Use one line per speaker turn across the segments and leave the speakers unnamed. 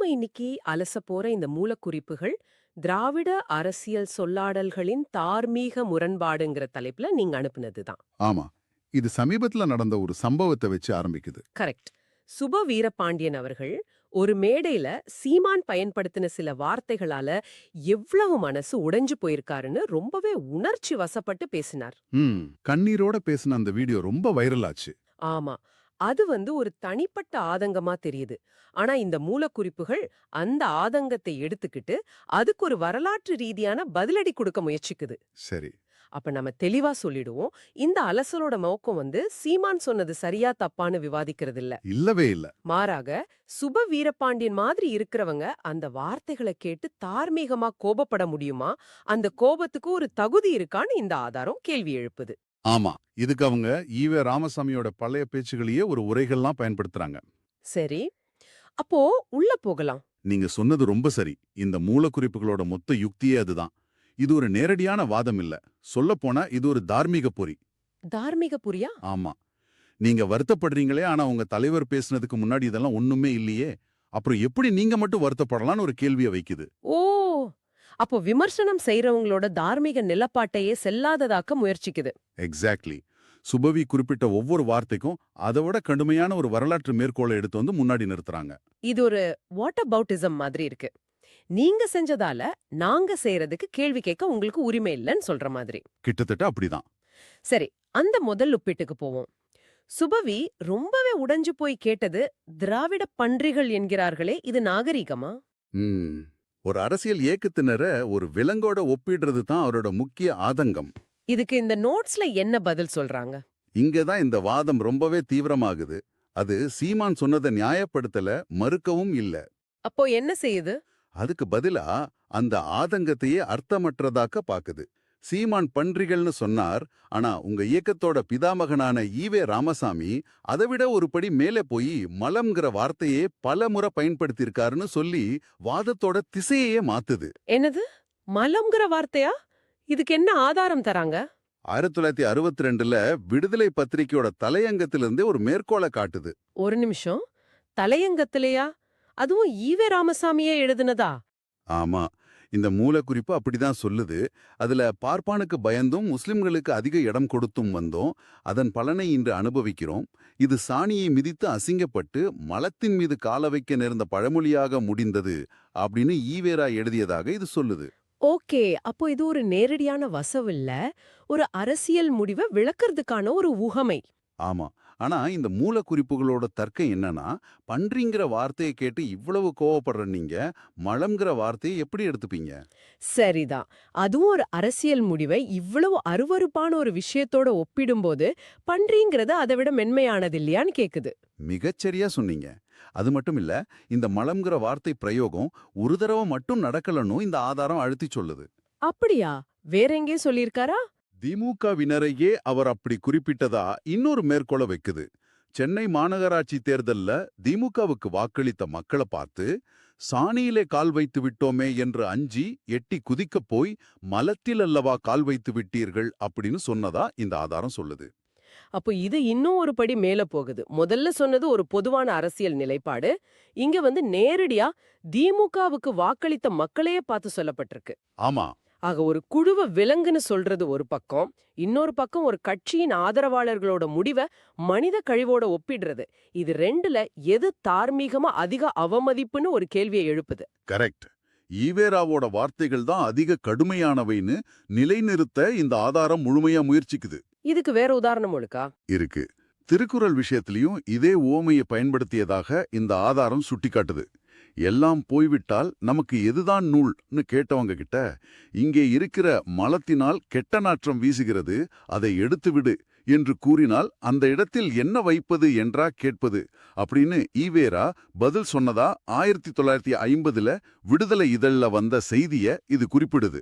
நாம இன்னைக்கு அலச போற இந்த மூலக்குறிப்புகள் திராவிட அரசியல் சொல்லாடல்களின் தார்மீக முரண்பாடுங்கிற தலைப்புல நீங்க அனுப்புனதுதான்.
ஆமா. இது சமீபத்துல நடந்த ஒரு சம்பவத்தை வச்சு ஆரம்பிக்குது.
கரெக்ட். சுப வீரபாண்டியன் அவர்கள் ஒரு மேடையில சீமான் பயன்படுத்தின சில வார்த்தைகளால எவ்வளவு மனசு உடைஞ்சு போயிருக்காருன்னு ரொம்பவே உணர்ச்சி வசப்பட்டு பேசினார்.
ம். கண்ணீரோட பேசின அந்த வீடியோ ரொம்ப வைரல் ஆச்சு.
ஆமா. அது வந்து ஒரு தனிப்பட்ட ஆதங்கமா தெரியுது. ஆனா இந்த மூலக்குறிப்புகள் அந்த ஆதங்கத்தை எடுத்துக்கிட்டு அதுக்கு ஒரு வரலாற்று ரீதியான பதிலடி கொடுக்க முயற்சிக்குது.
சரி.
அப்ப நம்ம தெளிவா சொல்லிடுவோம். இந்த அலசலோட நோக்கம் வந்து சீமான் சொன்னது சரியா தப்பான்னு விவாதிக்கிறது இல்ல
இல்லவே இல்ல.
மாறாக சுப வீரபாண்டியன் மாதிரி இருக்கிறவங்க அந்த வார்த்தைகளை கேட்டு தார்மீகமா கோபப்பட முடியுமா? அந்த கோபத்துக்கு ஒரு தகுதி இருக்கான்னு இந்த ஆதாரம் கேள்வி எழுப்புது.
ஆமா. இதுக்கு அவங்க ஈவே ராமசாமியோட பழைய பேச்சுகளையே ஒரு உரைகள்லாம் பயன்படுத்துறாங்க.
சரி. அப்போ உள்ள போகலாம்.
நீங்க சொன்னது ரொம்ப சரி. இந்த மூலக்குறிப்புகளோட மொத்த யுக்தியே அதுதான். இது ஒரு நேரடியான வாதம் இல்ல. சொல்லப்போனா இது ஒரு தார்மீக பொறி.
தார்மீக புரியா
ஆமா. நீங்க வருத்தப்படுறீங்களே ஆனா உங்க தலைவர் பேசுனதுக்கு முன்னாடி இதெல்லாம் ஒண்ணுமே இல்லையே. அப்புறம் எப்படி நீங்க மட்டும் வருத்தப்படலாம்னு ஒரு கேள்வியை வைக்குது?
ஓ! அப்போ விமர்சனம் செய்றவங்களோட தார்மீக நிலப்பாட்டையே செல்லாததாக்க முயற்சிக்குது.
எக்ஸாக்ட்லி சுபவி குறிப்பிட்ட ஒவ்வொரு வார்த்தைக்கும் அதை விட கடுமையான ஒரு வரலாற்று மேற்கோளை எடுத்து வந்து முன்னாடி நிறுத்துறாங்க.
இது ஒரு வாட் அபவுட்டிசம் மாதிரி இருக்கு. நீங்க செஞ்சதால நாங்க செய்யறதுக்கு கேள்வி கேட்க உங்களுக்கு உரிமை இல்லைன்னு சொல்ற மாதிரி.
கிட்டத்தட்ட அப்படிதான்.
சரி அந்த முதல் ஒப்பீட்டுக்கு போவோம். சுபவி ரொம்பவே உடைஞ்சு போய் கேட்டது திராவிட பன்றிகள் என்கிறார்களே இது நாகரிகமா?
ஒரு அரசியல் இயக்கத்தினர ஒரு விலங்கோட ஒப்பிடுறது தான் அவரோட முக்கிய ஆதங்கம்.
இதுக்கு இந்த நோட்ஸ்ல என்ன பதில் சொல்றாங்க?
இங்க தான் இந்த வாதம் ரொம்பவே தீவிரமாகுது. அது சீமான் சொன்னதை நியாயப்படுத்தல மறுக்கவும் இல்ல.
அப்போ என்ன செய்யுது?
அதுக்கு பதிலா அந்த ஆதங்கத்தையே அர்த்தமற்றதாக்க பாக்குது. சீமான் பன்றிகள்னு சொன்னார். ஆனா உங்க இயக்கத்தோட பிதாமகனான ஈவே ராமசாமி அதை விட ஒரு படி மேலே போய் மலம்ங்கிற வார்த்தையே பல முறை பயன்படுத்தியிருக்காருன்னு சொல்லி வாதத்தோட திசையையே மாத்துது.
என்னது? மலம்ங்கிற வார்த்தையா? இதுக்கு என்ன ஆதாரம் தராங்க?
ஆயிரத்தி தொள்ளாயிரத்தி அறுபத்தி ரெண்டுல விடுதலை பத்திரிகையோட தலையங்கத்திலிருந்தே ஒரு மேற்கோளை காட்டுது.
ஒரு நிமிஷம். தலையங்கத்திலேயா? அதுவும் ஈவே ராமசாமியே எழுதுனதா?
ஆமா. இந்த மூலக்குறிப்பு அப்படிதான் சொல்லுது. அதுல பார்ப்பானுக்கு பயந்தும் முஸ்லிம்களுக்கு அதிக இடம் கொடுத்தும் வந்தோம் அதன் பலனை இன்று அனுபவிக்கிறோம். இது சாணியை மிதித்து அசிங்கப்பட்டு மலத்தின் மீது கால வைக்க நேர்ந்த பழமொழியாக முடிந்தது அப்படின்னு ஈவேரா எழுதியதாக இது சொல்லுது.
ஓகே அப்போ இது ஒரு நேரடியான வசவில்ல ஒரு அரசியல் முடிவை விளக்கறதுக்கான ஒரு உகமை
ஆமா. ஆனா இந்த மூலக்குறிப்புகளோட தர்க்கம் என்னன்னா பன்றிங்கிற வார்த்தையை கேட்டு இவ்வளவு கோவப்படுற நீங்க மலம்ங்கிற வார்த்தையை எப்படி எடுத்துப்பீங்க?
சரிதான். அதுவும் ஒரு அரசியல் முடிவை இவ்வளவு அருவருப்பான ஒரு விஷயத்தோட ஒப்பிடும்போது பன்றிங்கிறது அதை விட மென்மையானது இல்லையான்னு கேக்குது.
மிகச்சரியா சொன்னீங்க. அது மட்டும் இல்ல இந்த மலம்ங்கிற வார்த்தை பிரயோகம் ஒரு தடவை மட்டும் நடக்கலன்னு இந்த ஆதாரம் அழுத்தி சொல்லுது.
அப்படியா? வேற எங்கேயும் சொல்லியிருக்காரா?
திமுகவினரையே அவர் அப்படி குறிப்பிட்டதா இன்னொரு மேற்கோள வைக்குது. சென்னை மாநகராட்சி தேர்தல்ல திமுகவுக்கு வாக்களித்த மக்களை பார்த்து சாணியிலே கால் வைத்து விட்டோமே என்று அஞ்சி எட்டி குதிக்கப் போய் மலத்தில் அல்லவா கால் வைத்து விட்டீர்கள் அப்படின்னு சொன்னதா இந்த ஆதாரம் சொல்லுது.
அப்போ இது இன்னும் ஒரு படி மேல போகுது. முதல்ல சொன்னது ஒரு பொதுவான அரசியல் நிலைப்பாடு. இங்க வந்து நேரடியா திமுகவுக்கு வாக்களித்த மக்களையே பார்த்து சொல்லப்பட்டிருக்கு.
ஆமா.
ஆக ஒரு குழுவ விலங்குன்னு சொல்றது ஒரு பக்கம் இன்னொரு பக்கம் ஒரு கட்சியின் ஆதரவாளர்களோட முடிவை மனித கழிவோட ஒப்பிடுறது. இது ரெண்டுல எது தார்மீகமா அதிக அவமதிப்புன்னு ஒரு கேள்வியை எழுப்புது.
கரெக்ட். ஈவேராவோட வார்த்தைகள் தான் அதிக கடுமையானவைன்னு நிலைநிறுத்த இந்த ஆதாரம் முழுமையா முயற்சிக்குது.
இதுக்கு வேற உதாரணம் இருக்கா
இருக்கு. திருக்குறள் விஷயத்திலையும் இதே ஓமையை பயன்படுத்தியதாக இந்த ஆதாரம் சுட்டிக்காட்டுது. எல்லாம் போய்விட்டால் நமக்கு எதுதான் நூல்னு கேட்டவங்க கிட்ட இங்கே இருக்கிற மலத்தினால் கெட்ட நாற்றம் வீசுகிறது அதை எடுத்துவிடு என்று கூறினால் அந்த இடத்தில் என்ன வைப்பது என்றா கேட்பது அப்படின்னு ஈவேரா பதில் சொன்னதா ஆயிரத்தி தொள்ளாயிரத்தி ஐம்பதுல விடுதலை இதழ்ல வந்த செய்திய இது குறிப்பிடுது.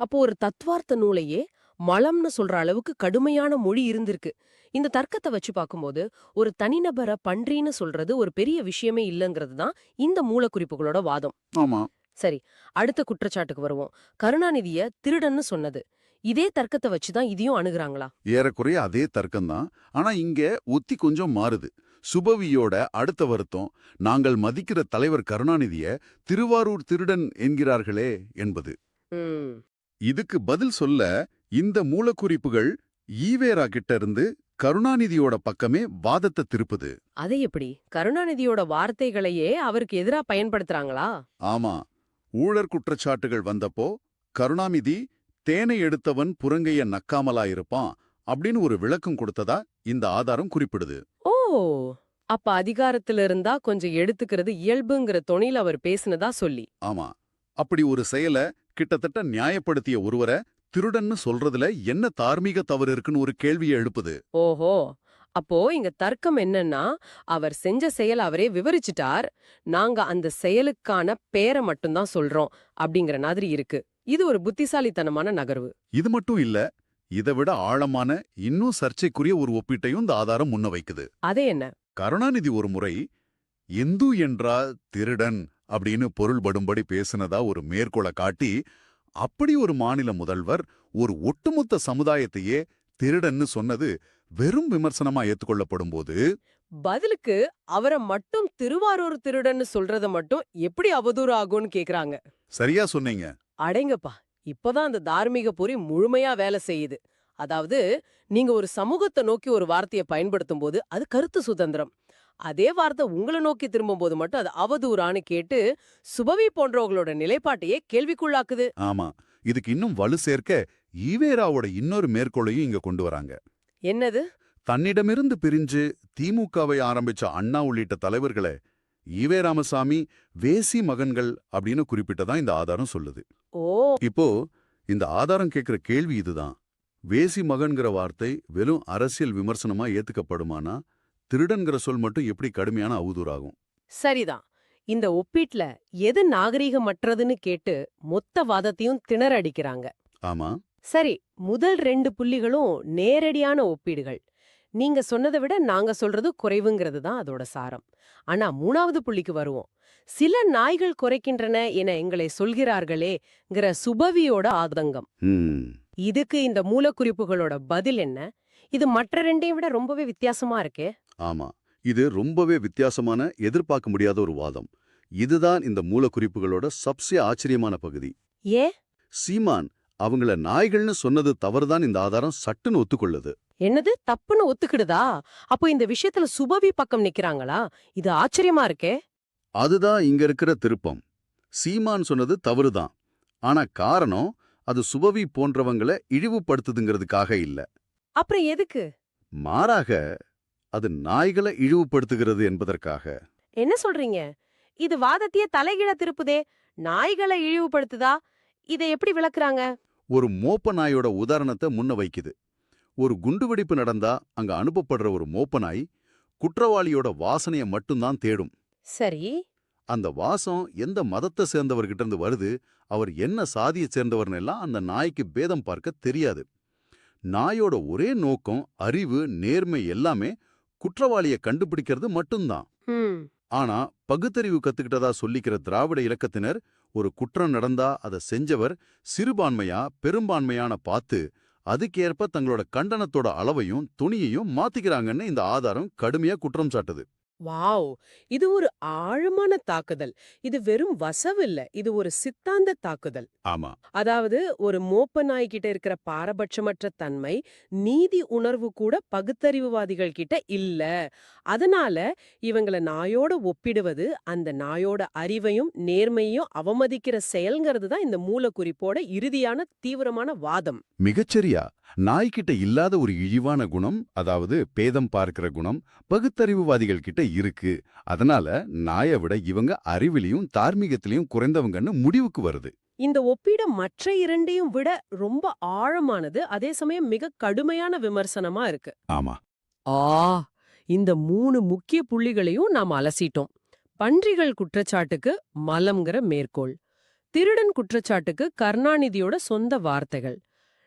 அப்போ ஒரு தத்துவார்த்த நூலையே மலம்னு சொல்ற அளவுக்கு கடுமையான மொழி இருந்திருக்கு. இந்த தர்க்கத்தை வச்சு பார்க்கும்போது ஒரு தனிநபரை பன்றின்னு சொல்றது ஒரு பெரிய விஷயமே இல்லைங்கிறது தான் இந்த மூலக்குறிப்புகளோட வாதம்.
ஆமா.
சரி அடுத்த குற்றச்சாட்டுக்கு வருவோம். கருணாநிதிய திருடன்னு சொன்னது. இதே தர்க்கத்தை வச்சு தான் இதையும் அணுகுறாங்களா?
ஏறக்குறைய அதே தர்க்கம்தான் ஆனா இங்க ஒத்தி கொஞ்சம் மாறுது. சுபவியோட அடுத்த வருத்தம் நாங்கள் மதிக்கிற தலைவர் கருணாநிதிய திருவாரூர் திருடன் என்கிறார்களே என்பது. இதுக்கு பதில் சொல்ல இந்த மூலக்குறிப்புகள் ஈவேரா கிட்ட இருந்து கருணாநிதியோட பக்கமே வாதத்தை திருப்புது.
அது எப்படி? கருணாநிதியோட வார்த்தைகளையே அவருக்கு எதிரா பயன்படுத்துறாங்களா?
ஆமா. ஊழற் குற்றச்சாட்டுகள் வந்தப்போ கருணாநிதி தேனை எடுத்தவன் புறங்கைய நக்காமலாயிருப்பான் அப்படின்னு ஒரு விளக்கம் கொடுத்ததா இந்த ஆதாரம் குறிப்பிடுது.
ஓ! அப்ப அதிகாரத்துல இருந்தா கொஞ்சம் எடுத்துக்கிறது இயல்புங்கிற தொனில அவர் பேசுனதா சொல்லி.
ஆமா. அப்படி ஒரு செயலை கிட்டத்தட்ட நியாயப்படுத்திய ஒருவரை திருடன்னு சொல்றதுல என்ன தார்மீக தவறு இருக்குன்னு ஒரு கேள்வியை எழுப்புது.
ஓஹோ! அப்போ இங்க தர்க்கம் என்னன்னா அவர் செஞ்ச செயல் அவரே விவரிச்சிட்டார். நாங்க அந்த செயலுக்கான பேரை மட்டும்தான் சொல்றோம் அப்படிங்கிற மாதிரி இருக்கு. இது ஒரு புத்திசாலித்தனமான நகர்வு.
இது மட்டும் இல்ல இதை விட ஆழமான இன்னும் சர்ச்சைக்குரிய ஒரு ஒப்பீட்டையும் இந்த ஆதாரம் முன்ன வைக்குது.
அதே என்ன?
கருணாநிதி ஒரு முறை இந்து என்றால் திருடன் அப்படின்னு பொருள்படும்படி பேசினதா ஒரு மேற்கோளை காட்டி அப்படி ஒரு மாநில முதல்வர் ஒரு ஒட்டுமொத்த சமுதாயத்தையே திருடன்னு சொன்னது வெறும் விமர்சனமா ஏத்துக்கொள்ளப்படும் போது
பதிலுக்கு அவரை மட்டும் திருவாரூர் திருடன்னு சொல்றத மட்டும் எப்படி அவதூறு ஆகும்னு கேக்குறாங்க.
சரியா சொன்னீங்க.
அடேங்கப்பா இப்பதான் அந்த தார்மீக பொறி முழுமையா வேலை செய்யுது. அதாவது நீங்க ஒரு சமூகத்தை நோக்கி ஒரு வார்த்தையை பயன்படுத்தும் போது அது கருத்து சுதந்திரம். அதே வார்த்தை உங்களை நோக்கி திரும்பும்போது மட்டும் அது அவதூறான்னு கேட்டு சுபவி போன்றவங்களோட நிலைப்பாட்டையே கேள்விக்குள்ளாக்குது.
ஆமா. இதுக்கு இன்னும் வலு சேர்க்க ஈவேராவோட இன்னொரு மேற்கோளையும் இங்க கொண்டு வராங்க.
என்னது?
தன்னிடமிருந்து பிரிஞ்சு திமுகவை ஆரம்பிச்ச அண்ணா உள்ளிட்ட தலைவர்களை ஈவே ராமசாமி வேசி மகன்கள் அப்படின்னு குறிப்பிட்டதா இந்த ஆதாரம் சொல்லுது.
ஓ.
இப்போ இந்த ஆதாரம் கேட்கிற கேள்வி இதுதான். வேசி மகன்கிற வார்த்தை வெறும் அரசியல் விமர்சனமா ஏத்துக்கப்படுமானா? திருடன்கிற சொல் மட்டும் எப்படி கடுமையான அவதூறாகும்?
சரிதான். இந்த ஒப்பீட்ல எது நாகரீகமற்றதுன்னு கேட்டு மொத்த வாதத்தையும் திணறடிக்கிறாங்க
ஆமா.
சரி முதல் ரெண்டு புள்ளிகளும் நேரடியான ஒப்பீடுகள். நீங்க சொன்னதை விட நாங்க சொல்றது குறைவுங்கிறது தான் அதோட சாரம். ஆனா மூணாவது புள்ளிக்கு வருவோம். சில நாய்கள் குறைக்கின்றன என எங்களை சொல்கிறார்களேங்கிற சுபவியோட ஆதங்கம்.
ம்.
இதுக்கு இந்த மூலக்குறிப்புகளோட பதில் என்ன? இது மற்ற ரெண்டையும் விட ரொம்பவே வித்தியாசமா இருக்கே.
ஆமா. இது ரொம்பவே வித்தியாசமான எதிர்பார்க்க முடியாத ஒரு வாதம். இதுதான் இந்த மூலக்குறிப்புகளோட சப்சே ஆச்சரியமான பகுதி.
ஏ?
சீமான் அவங்கள நாய்கள்னு சொன்னது தவறுதான் இந்த ஆதாரம் சட்டுன்னு ஒத்துக்கொள்ளுது.
என்னது? தப்புன்னு ஒத்துக்கிடுதா? அப்போ இந்த விஷயத்துல சுபவி பக்கம் நிக்கிறாங்களா? இது ஆச்சரியமா இருக்கே.
அதுதான் இங்க இருக்கிற திருப்பம். சீமான் சொன்னது தவறுதான். ஆனா காரணம் அது சுபவி போன்றவங்கள இழிவுபடுத்துதுங்கிறதுக்காக இல்ல.
அப்புறம் எதுக்கு?
மாறாக அது நாய்களை இழிவுபடுத்துகிறது என்பதற்காக.
என்ன சொல்றீங்க? இது வாதத்தையே தலைகீழ திருப்புதே. நாய்களை இழிவுபடுத்துதா? இதை எப்படி விளக்குறாங்க?
ஒரு மோப்ப நாயோட உதாரணத்தை முன்ன வைக்குது. ஒரு குண்டுவெடிப்பு நடந்தா அங்க அனுப்பப்படுற ஒரு மோப்ப நாய் குற்றவாளியோட வாசனைய மட்டும்தான் தேடும்.
சரி.
அந்த வாசம் எந்த மதத்தை சேர்ந்தவர்கிட்ட இருந்து வருது அவர் என்ன சாதியை சேர்ந்தவர்னு எல்லாம் அந்த நாய்க்கு பேதம் பார்க்க தெரியாது. நாயோட ஒரே நோக்கம் அறிவு நேர்மை எல்லாமே குற்றவாளிய கண்டுபிடிக்கிறது மட்டும்தான். ஆனா பகுத்தறிவு கத்துக்கிட்டதா சொல்லிக்கிற திராவிட இலக்கத்தினர் ஒரு குற்றம் நடந்தா அதை செஞ்சவர் சிறுபான்மையா பெரும்பான்மையான பார்த்து அதுக்கேற்ப தங்களோட கண்டனத்தோட அளவையும் துணியையும் மாத்திக்கிறாங்கன்னு இந்த ஆதாரம் கடுமையா குற்றம் சாட்டுது.
வாவ்! இது ஒரு ஆழமான தாக்குதல். இது வெறும் வசவு இல்ல. இது ஒரு சித்தாந்த தாக்குதல்.
ஆமா.
அதாவது ஒரு மோப்ப நாய்கிட்ட இருக்கிற பாரபட்சமற்ற தன்மை நீதி உணர்வு கூட பகுத்தறிவுவாதிகள் கிட்ட இல்ல. அதனால இவங்கள நாயோட ஒப்பிடுவது அந்த நாயோட அறிவையும் நேர்மையும் அவமதிக்கிற செயல்ங்கிறது தான் இந்த மூலக்குறிப்போட இறுதியான தீவிரமான வாதம்.
மிகச்சரியா. நாய்கிட்ட இல்லாத ஒரு இழிவான குணம் அதாவது பேதம் பார்க்கிற குணம் பகுத்தறிவுவாதிகள் கிட்ட இருக்கு. அதனால நாயை விட இவங்க அறிவிலையும் தார்மீகத்திலையும் குறைந்தவங்கன்னு முடிவுக்கு வருது.
இந்த ஒப்பீடு மற்ற இரண்டையும் விட ரொம்ப ஆழமானது அதே சமயம் மிக கடுமையான விமர்சனமா இருக்கு.
ஆமா.
ஆ இந்த மூணு முக்கிய புள்ளிகளையும் நாம் அலசிட்டோம். பன்றிகள் குற்றச்சாட்டுக்கு மலம்ங்கிற மேற்கோள். திருடன் குற்றச்சாட்டுக்கு கருணாநிதியோட சொந்த வார்த்தைகள்.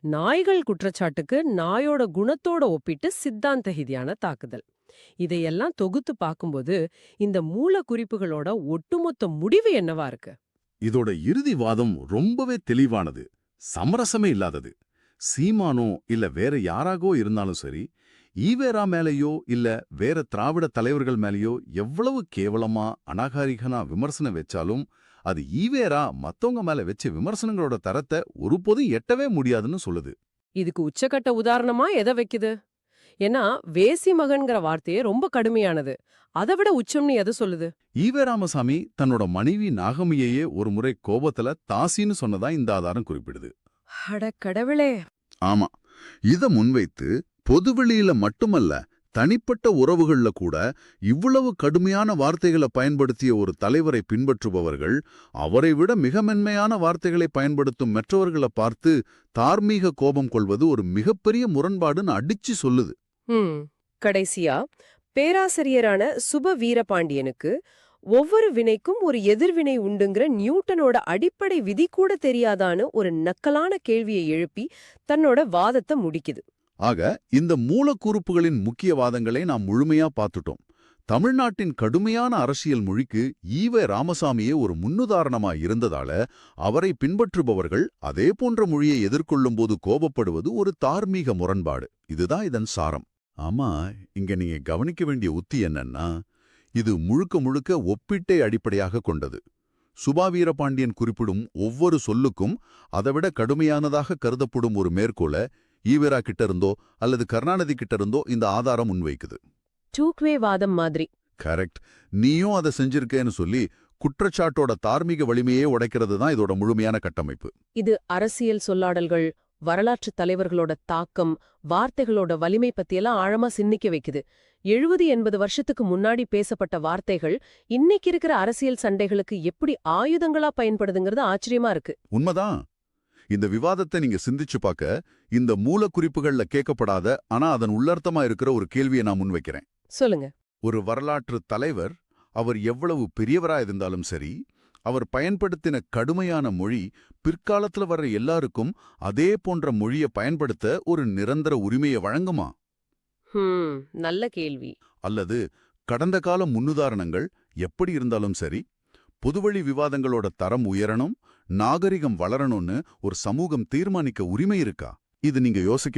நாய்கள் குற்றச்சாட்டுக்கு நாயோட குணத்தோட ஒப்பிட்டு சித்தாந்த ரீதியான தாக்குதல். இதையெல்லாம் தொகுத்து பார்க்கும்போது இந்த மூல குறிப்புகளோட ஒட்டுமொத்த முடிவு என்னவா இருக்கு?
இதோட இறுதி வாதம் ரொம்பவே தெளிவானது சமரசமே இல்லாதது. சீமானோ இல்ல வேற யாராகோ இருந்தாலும் சரி ஈவேரா மேலேயோ இல்ல வேற திராவிட தலைவர்கள் மேலேயோ எவ்வளவு கேவலமா அநாகாரிகனா விமர்சனம் வச்சாலும் அது ஈவேரா மத்தவங்க மேல வச்ச விமர்சனங்களோட தரத்தை ஒருபோதும் எட்டவே முடியாதுன்னு சொல்லுது.
இதுக்கு உச்சக்கட்ட உதாரணமா எதை வைக்குது? ஏன்னா வேசி மகன்கிற வார்த்தையே ரொம்ப கடுமையானது. அதை விட உச்சம்னு எதை சொல்லுது?
ஈவே ராமசாமி தன்னோட மனைவி நாகமியையே ஒரு முறை கோபத்துல தாசின்னு சொன்னதா இந்த ஆதாரம் குறிப்பிடுது.
அட கடவுளே!
ஆமா. இத முன்வைத்து பொதுவெளியில மட்டுமல்ல தனிப்பட்ட உறவுகள்ல கூட இவ்வளவு கடுமையான வார்த்தைகளை பயன்படுத்திய ஒரு தலைவரை பின்பற்றுபவர்கள் அவரை விட மிக மென்மையான வார்த்தைகளை பயன்படுத்தும் மற்றவர்களை பார்த்து தார்மீக கோபம் கொள்வது ஒரு மிகப்பெரிய முரண்பாடுன்னு அடிச்சு சொல்லுது.
கடைசியா பேராசிரியரான சுப வீரபாண்டியனுக்கு ஒவ்வொரு வினைக்கும் ஒரு எதிர்வினை உண்டுங்கிற நியூட்டனோட அடிப்படை விதி கூட தெரியாதான்னு ஒரு நக்கலான கேள்வியை எழுப்பி தன்னோட வாதத்தை முடிக்குது.
ஆக இந்த மூலக்கூறுப்புகளின் முக்கிய வாதங்களை நாம் முழுமையா பார்த்துட்டோம். தமிழ்நாட்டின் கடுமையான அரசியல் மொழிக்கு ஈவ ராமசாமியே ஒரு முன்னுதாரணமா இருந்ததால அவரை பின்பற்றுபவர்கள் அதே போன்ற மொழியை எதிர்கொள்ளும்போது கோபப்படுவது ஒரு தார்மீக முரண்பாடு. இதுதான் இதன் சாரம். ஆமா இங்க நீங்க கவனிக்க வேண்டிய உத்தி என்னன்னா இது முழுக்க முழுக்க ஒப்பீட்டை அடிப்படையாக கொண்டது. சுபா வீரபாண்டியன் குறிப்பிடும் ஒவ்வொரு சொல்லுக்கும் அதைவிட கடுமையானதாக கருதப்படும் ஒரு மேற்கோளை ஈவேரா கிட்ட இருந்தோ அல்லது கருணாநிதி கிட்ட இருந்தோ இந்த ஆதாரம் முன்வைக்குது.
டூக்வே வாதம் மாதிரி.
கரெக்ட். நீயும் அதை செஞ்சிருக்கேன்னு சொல்லி குற்றச்சாட்டோட தார்மீக வலிமையே உடைக்கிறது தான் இதோட முழுமையான கட்டமைப்பு.
இது அரசியல் சொல்லாடல்கள் வரலாற்று தலைவர்களோட தாக்கம் வார்த்தைகளோட வலிமை பத்தியெல்லாம் ஆழமா சிந்திக்க வைக்குது. எழுபது எண்பது வருஷத்துக்கு முன்னாடி பேசப்பட்ட வார்த்தைகள் இன்னைக்கு இருக்கிற அரசியல் சண்டைகளுக்கு எப்படி ஆயுதங்களா பயன்படுதுங்கிறது ஆச்சரியமா இருக்கு.
உண்மைதான். இந்த விவாதத்தை நீங்க சிந்திச்சு பார்க்க இந்த மூலக்குறிப்புகள்ல கேட்கப்படாத ஆனா அதன் உள்ளர்த்தமா இருக்கிற ஒரு கேள்வியை நான் முன்வைக்கிறேன்.
சொல்லுங்க.
ஒரு வரலாற்று தலைவர் அவர் எவ்வளவு பெரியவரா இருந்தாலும் சரி அவர் பயன்படுத்தின கடுமையான மொழி பிற்காலத்துல வர்ற எல்லாருக்கும் அதே போன்ற மொழியை பயன்படுத்த ஒரு நிரந்தர உரிமையை வழங்குமா?
நல்ல கேள்வி.
அல்லது கடந்த கால முன்னுதாரணங்கள் எப்படி இருந்தாலும் சரி பொதுவழி விவாதங்களோட தரம் உயரணும் நாகரிகம் வளரணும்னு ஒரு சமூகம் தீர்மானிக்க உரிமை இருக்கா? இது நீங்க யோசிக்க